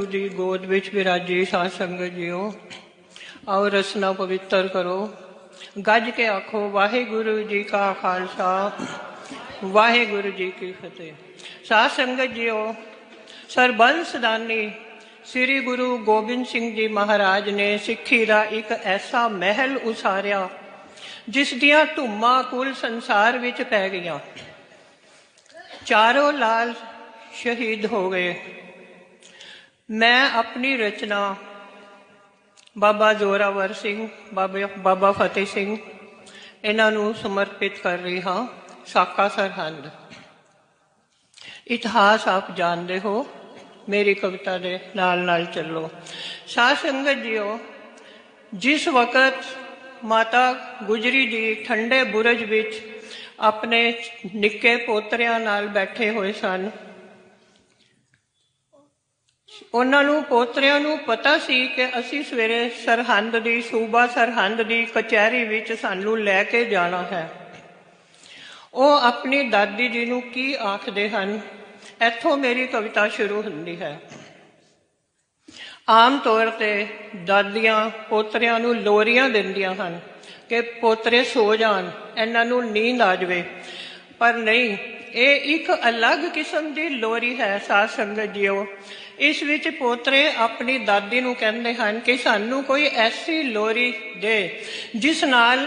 ਗੁਰੂ ਦੀ ਗੋਦ ਵਿੱਚ ਵਿਰਾਜੀ ਸਾਧ ਸੰਗਤ ਜੀਓ, ਆਓ ਰਸਨਾ ਪਵਿੱਤਰ ਕਰੋ। ਗੱਜ ਕੇ ਆਖੋ, ਵਾਹਿਗੁਰੂ ਜੀ ਕਾ ਖਾਲਸਾ, ਵਾਹਿਗੁਰੂ ਜੀ ਕੀ ਫਤਿਹ। ਸਾਧ ਸੰਗਤ ਜੀਓ, ਸਰਬੰਸ ਦਾਨੀ ਸ੍ਰੀ ਗੁਰੂ ਗੋਬਿੰਦ ਸਿੰਘ ਜੀ ਮਹਾਰਾਜ ਨੇ ਸਿੱਖੀ ਦਾ ਇੱਕ ਐਸਾ ਮਹਿਲ ਉਸਾਰਿਆ, ਜਿਸ ਦੀਆਂ ਧੁੰਮਾਂ ਕੁੱਲ ਸੰਸਾਰ ਵਿੱਚ ਪੈ ਗਈਆਂ। ਚਾਰੋਂ ਲਾਲ ਸ਼ਹੀਦ ਹੋ ਗਏ। ਮੈਂ ਆਪਣੀ ਰਚਨਾ ਬਾਬਾ ਜ਼ੋਰਾਵਰ ਸਿੰਘ, ਬਾਬਾ ਬਾਬਾ ਫਤਿਹ ਸਿੰਘ ਇਹਨਾਂ ਨੂੰ ਸਮਰਪਿਤ ਕਰ ਰਹੀ ਹਾਂ, ਸਾਕਾ ਸਰਹੰਦ। ਇਤਿਹਾਸ ਆਪ ਜਾਣਦੇ ਹੋ, ਮੇਰੀ ਕਵਿਤਾ ਦੇ ਨਾਲ ਨਾਲ ਚੱਲੋ। ਸਾਧ ਸੰਗਤ ਜੀਓ, ਜਿਸ ਵਕਤ ਮਾਤਾ ਗੁਜਰੀ ਜੀ ਠੰਡੇ ਬੁਰਜ ਵਿੱਚ ਆਪਣੇ ਨਿੱਕੇ ਪੋਤਰਿਆਂ ਨਾਲ ਬੈਠੇ ਹੋਏ ਸਨ ਉਹਨਾਂ ਨੂੰ ਪੋਤਰਿਆਂ ਨੂੰ ਪਤਾ ਸੀ ਕਿ ਅਸੀਂ ਸਵੇਰੇ ਸਰਹੰਦ ਦੀ, ਸੂਬਾ ਸਰਹੰਦ ਦੀ ਕਚਹਿਰੀ ਵਿੱਚ ਸਾਨੂੰ ਲੈ ਕੇ ਜਾਣਾ ਹੈ। ਉਹ ਆਪਣੀ ਦਾਦੀ ਜੀ ਨੂੰ ਕੀ ਆਖਦੇ ਹਨ? ਇੱਥੋਂ ਮੇਰੀ ਕਵਿਤਾ ਸ਼ੁਰੂ ਹੁੰਦੀ ਹੈ। ਆਮ ਤੌਰ ਤੇ ਦਾਦੀਆਂ ਪੋਤਰਿਆਂ ਨੂੰ ਲੋਰੀਆਂ ਦਿੰਦੀਆਂ ਹਨ ਕਿ ਪੋਤਰੇ ਸੋ ਜਾਣ, ਇਹਨਾਂ ਨੂੰ ਨੀਂਦ ਆ ਜਾਵੇ। ਪਰ ਨਹੀਂ ਇਹ ਇੱਕ ਅਲੱਗ ਕਿਸਮ ਦੀ ਲੋਰੀ ਹੈ, ਸਾਧ ਸੰਗਤ ਜੀਓ। ਇਸ ਵਿੱਚ ਪੋਤਰੇ ਆਪਣੀ ਦਾਦੀ ਨੂੰ ਕਹਿੰਦੇ ਹਨ ਕਿ ਸਾਨੂੰ ਕੋਈ ਐਸੀ ਲੋਰੀ ਦੇ, ਜਿਸ ਨਾਲ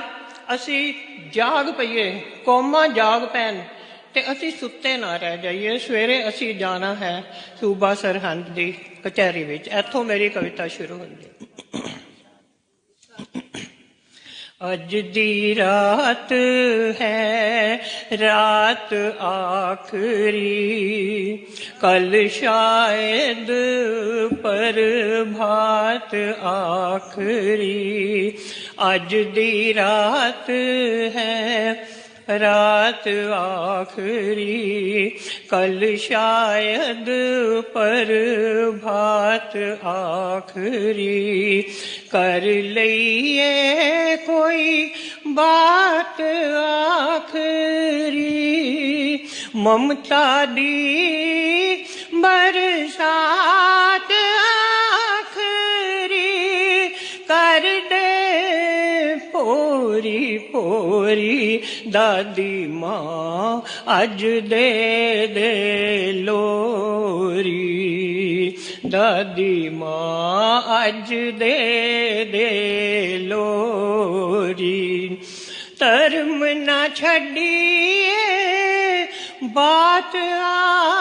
ਅਸੀਂ ਜਾਗ ਪਈਏ, ਕੋਮਾ ਜਾਗ ਪੈਣ ਤੇ ਅਸੀਂ ਸੁੱਤੇ ਨਾ ਰਹਿ ਜਾਈਏ। ਸਵੇਰੇ ਅਸੀਂ ਜਾਣਾ ਹੈ ਸੂਬਾ ਸਰਹੰਦ ਦੀ ਕਚਹਿਰੀ ਵਿੱਚ। ਇੱਥੋਂ ਮੇਰੀ ਕਵਿਤਾ ਸ਼ੁਰੂ ਹੁੰਦੀ ਹੈ ਅੱਜ ਦੀ ਰਾਤ ਹੈ, ਰਾਤ ਆਖਰੀ। ਕੱਲ ਸ਼ਾਇਦ ਪ੍ਰਭਾਤ ਆਖਰੀ। ਅੱਜ ਦੀ ਰਾਤ ਹੈ, ਰਾਤ ਆਖਰੀ। ਕੱਲ ਸ਼ਾਇਦ ਪਰ ਭਾਤ ਆਖਰੀ। ਕਰ ਲਈਏ ਕੋਈ ਬਾਤ ਆਖਰੀ। ਮਮਤਾ ਦੀ ਬਰਸਾਤ ਆਖਰੀ ਕਰ ਦੇ ਪੋਰੀ ਪੋਰੀ। ਦਾਦੀ ਮਾਂ ਅੱਜ ਦੇ ਦੇ ਲੋਰੀ। ਦਾਦੀ ਮਾਂ ਅੱਜ ਦੇ ਦੇ ਲੋਰੀ। ਧਰਮ ਨਾ ਛੱਡੀਏ, ਬਾਤ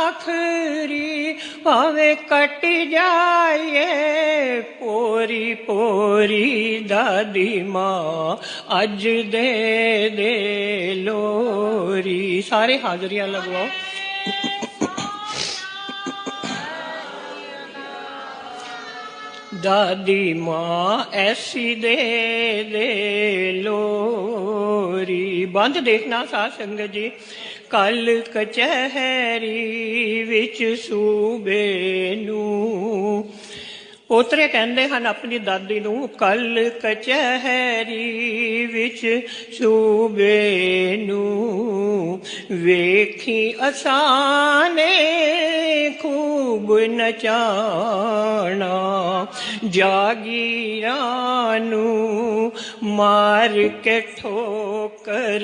ਆਖਰੀ ਭਾਵੇਂ ਕੱਟ ਜਾਏ ਪੋਰੀ ਪੋਰੀ ਦਾਦੀ ਮਾਂ ਅੱਜ ਦੇ ਦੇ ਲੋਰੀ। ਸਾਰੇ ਹਾਜ਼ਰੀਆਂ ਲਗਵਾਓ। ਦਾਦੀ ਮਾਂ ਐਸੀ ਦੇ ਦੇ ਲੋਰੀ। ਬੰਦ ਦੇਖਣਾ ਸਾਧ ਸੰਗਤ ਜੀ, ਕੱਲ ਕਚਹਿਰੀ ਵਿੱਚ ਸੂਬੇ ਨੂੰ। ਪੋਤਰੇ ਕਹਿੰਦੇ ਹਨ ਆਪਣੀ ਦਾਦੀ ਨੂੰ, ਕਲ ਕਚਹਿਰੀ ਵਿੱਚ ਸੂਬੇ ਨੂੰ। ਵੇਖੀ ਅਸਾਨੇ ਖੂਬ ਨਚਾਣਾ, ਜਾਗੀਰਾਂ ਨੂੰ ਮਾਰ ਕੇ ਠੋਕਰ,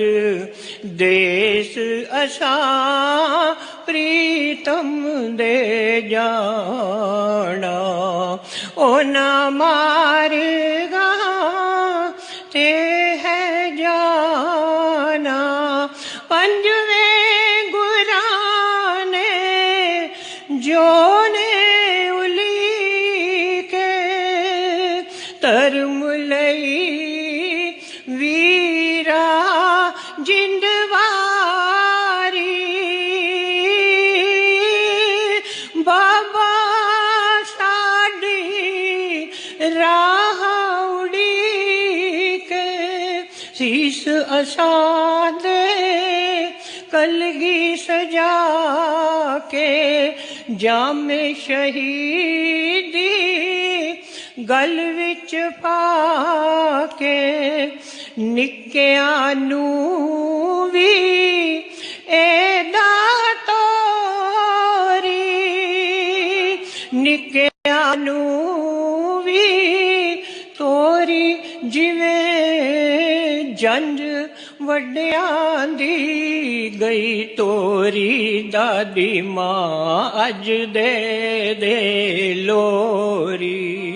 ਦੇਸ ਅਸਾਂ ਪ੍ਰੀਤਮ ਦੇ ਜਾਣਾ। ਉਹ ਨਾ ਮਾਰਗਾ ਪੰਜਵੇਂ ਗੁਰਾਂ ਨੇ ਜੋ ਨੇ ਉਲੀ ਧਰਮ ਲਈ ਵੀਰਾ ਜਿੰਦਵਾਰੀ ਬਾਬਾ ਸਾਡੀ ਰਾਹ ਉਡੀ ਕੇ ਸੀਸ ਅਸਾਦੇ ਕਲਗੀ ਸਜਾ ਕੇ ਜਾਮੇ ਸ਼ਹੀਦੀ ਗਲ ਵਿੱਚ ਪਾ ਕੇ ਨਿੱਕਿਆਂ ਨੂੰ ਵੀ ਇਹਦਾ ਤੋਰੀ ਨਿੱਕਿਆਂ ਨੂੰ ਵੀ ਤੋਰੀ ਜਿਵੇਂ ਜੰਜ ਵੱਡਿਆਂ ਦੀ ਗਈ ਤੋਰੀ ਦਾਦੀ ਮਾਂ ਅੱਜ ਦੇ ਦੇ ਲੋਰੀ।